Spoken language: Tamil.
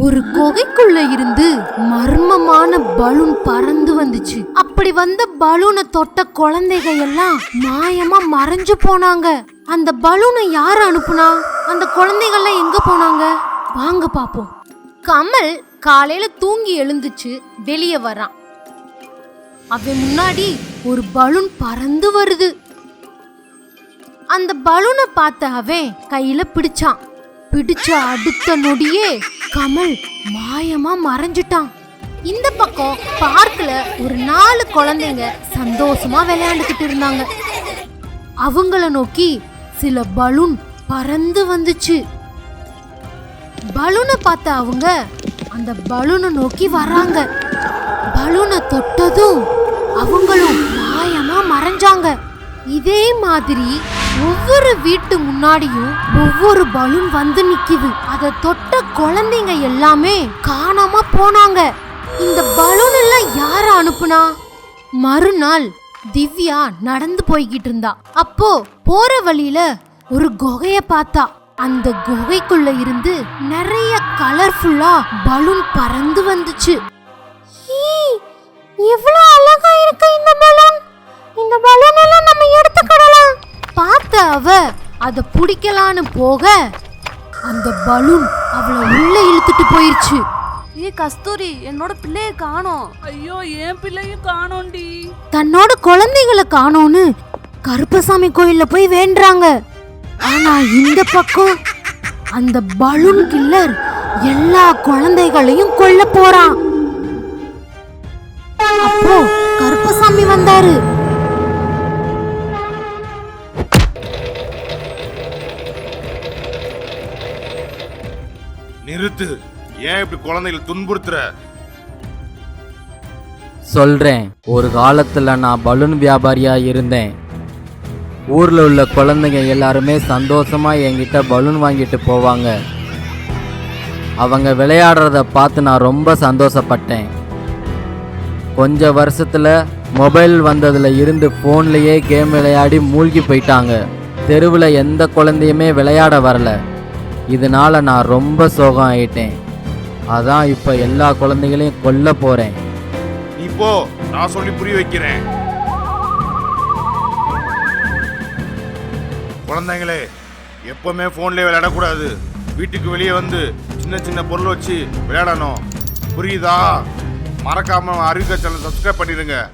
ஒரு குகைக்குள்ள இருந்து மர்மமான பலூன் பறந்து வந்துச்சு. அப்படி வந்த பலூனை தொட்ட குழந்தைக எல்லாம் மாயமா மறைஞ்சு போனாங்க. அந்த பலூனை யார் அனுப்புனா? அந்த குழந்தைகள்லாம் எங்க போனாங்க? வாங்க பாப்போம். கமல் காலையில தூங்கி எழுந்துச்சு வெளியே வரான். அவன் முன்னாடி ஒரு பலூன் பறந்து வருது. அந்த பலூனை பார்த்த அவன் கையில பிடிச்சான். பிடிச்ச அடுத்த நொடியே கமல் மாயமா மறைஞ்சிட்டான். இந்த பக்கம் பார்க்ல ஒரு நாலு குழந்தைங்க சந்தோஷமா விளையாண்டுக்கிட்டு இருந்தாங்க. அவங்கள நோக்கி சில பலூன் பறந்து வந்துச்சு. பலூனை பார்த்த அவங்க அந்த பலூனை நோக்கி வராங்க. பலூனை தொட்டதும் அவங்களும் மாயமா மறைஞ்சாங்க. இதே மாதிரி ஒவ்வொரு வீட்டு முன்னாடியும் ஒவ்வொரு பலூன் வந்து நிக்குது. அதை தொட்ட குழந்தைங்க எல்லாமே காணாம போனாங்க. இந்த பலூன் எல்லாம் யார அனுப்புனா? மறுநாள் திவ்யா நடந்து போய்கிட்டு இருந்தா. அப்போ போற வழியில ஒரு குகைய பார்த்தா. அந்த குகைக்குள்ள இருந்து நிறைய கலர்ஃபுல்லா பலூன் பறந்து வந்துச்சு. எவ்வளவு அழகா அவ அத பிடிக்கலான்னு போக அந்த பலூன் அவளை உள்ள இழுத்துட்டு போயிருச்சு. ஏ கஸ்தூரி என்னோட பிள்ளைய காணோம். ஐயோ என் பிள்ளையும் காணோண்டி தன்னோட குழந்தைகளை காணோன்னு கருப்பசாமி கோயில்ல போய் வேண்டுறாங்க. ஆனா இந்த பக்கம் அந்த பலூன் கில்லர் எல்லா குழந்தைகளையும் கொல்ல போறான். அப்போ கருப்பசாமி வந்தாரு. நிறுத்து. ஏன் இப்படி குழந்தைகளை துன்புறுத்துற? சொல்றேன். ஒரு காலத்துல நான் பலூன் வியாபாரியா இருந்தேன். ஊர்ல உள்ள குழந்தைங்க எல்லாருமே சந்தோஷமா என்கிட்ட பலூன் வாங்கிட்டு போவாங்க. அவங்க விளையாடுறத பார்த்து நான் ரொம்ப சந்தோஷப்பட்டேன். கொஞ்ச வருஷத்துல மொபைல் வந்ததுல இருந்து ஃபோன்லேயே கேம் விளையாடி மூழ்கி போயிட்டாங்க. தெருவில் எந்த குழந்தையுமே விளையாட வரல. இதனால் நான் ரொம்ப சோகம் ஆயிட்டேன் அதான் இப்போ எல்லா குழந்தைகளையும் கொல்ல போகிறேன் நீ போ நான் சொல்லி புரிய வைக்கிறேன். குழந்தைங்களே எப்பவுமே ஃபோன்லேயே விளையாடக்கூடாது. வீட்டுக்கு வெளியே வந்து சின்ன சின்ன பொருள் வச்சு விளையாடணும். புரியுதா? மறக்காம அறிவிக்க சேனல் சப்ஸ்கிரைப் பண்ணிடுங்க.